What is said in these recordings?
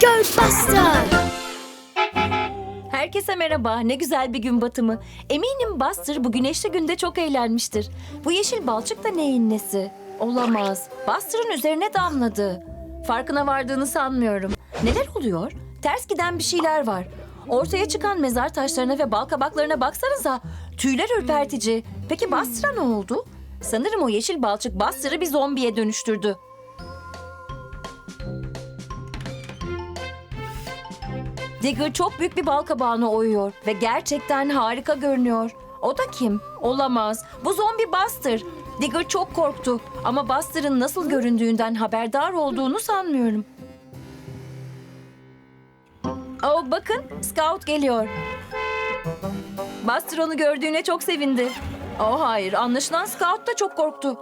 Ghostbuster! Herkese merhaba. Ne güzel bir gün batımı. Eminim Buster bu güneşli günde çok eğlenmiştir. Bu yeşil balçık da neyin nesi? Olamaz. Buster'ın üzerine damladı. Farkına vardığını sanmıyorum. Neler oluyor? Ters giden bir şeyler var. Ortaya çıkan mezar taşlarına ve bal kabaklarına baksanıza. Tüyler ürpertici. Peki Buster'a ne oldu? Sanırım o yeşil balçık Buster'ı bir zombiye dönüştürdü. Digger çok büyük bir bal kabağını oyuyor ve gerçekten harika görünüyor. O da kim? Olamaz. Bu zombi Buster. Digger çok korktu ama Buster'ın nasıl göründüğünden haberdar olduğunu sanmıyorum. Oh bakın Scout geliyor. Buster onu gördüğüne çok sevindi. Oh hayır anlaşılan Scout da çok korktu.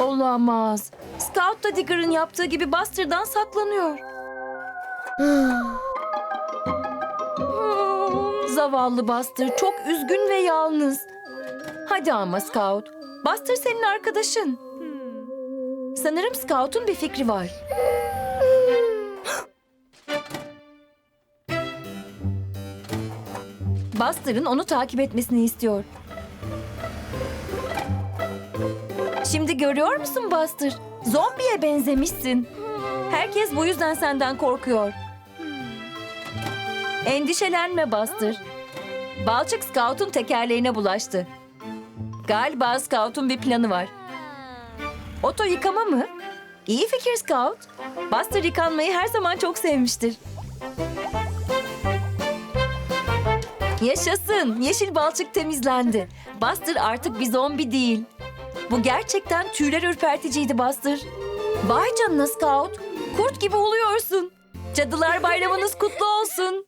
Olamaz. Scout da Digger'ın yaptığı gibi Buster'dan saklanıyor. Zavallı Buster çok üzgün ve yalnız. Hadi ama Scout. Buster senin arkadaşın. Sanırım Scout'un bir fikri var. Buster'ın onu takip etmesini istiyor. Şimdi görüyor musun Buster? Zombiye benzemişsin. Herkes bu yüzden senden korkuyor. Endişelenme Buster. Balçık Scout'un tekerleğine bulaştı. Galiba Scout'un bir planı var. Oto yıkama mı? İyi fikir Scout. Buster yıkanmayı her zaman çok sevmiştir. Yaşasın. Yeşil balçık temizlendi. Buster artık bir zombi değil. Bu gerçekten tüyler ürperticiydi Buster. Vay canına Scout. Kurt gibi oluyorsun. Cadılar bayramınız kutlu olsun.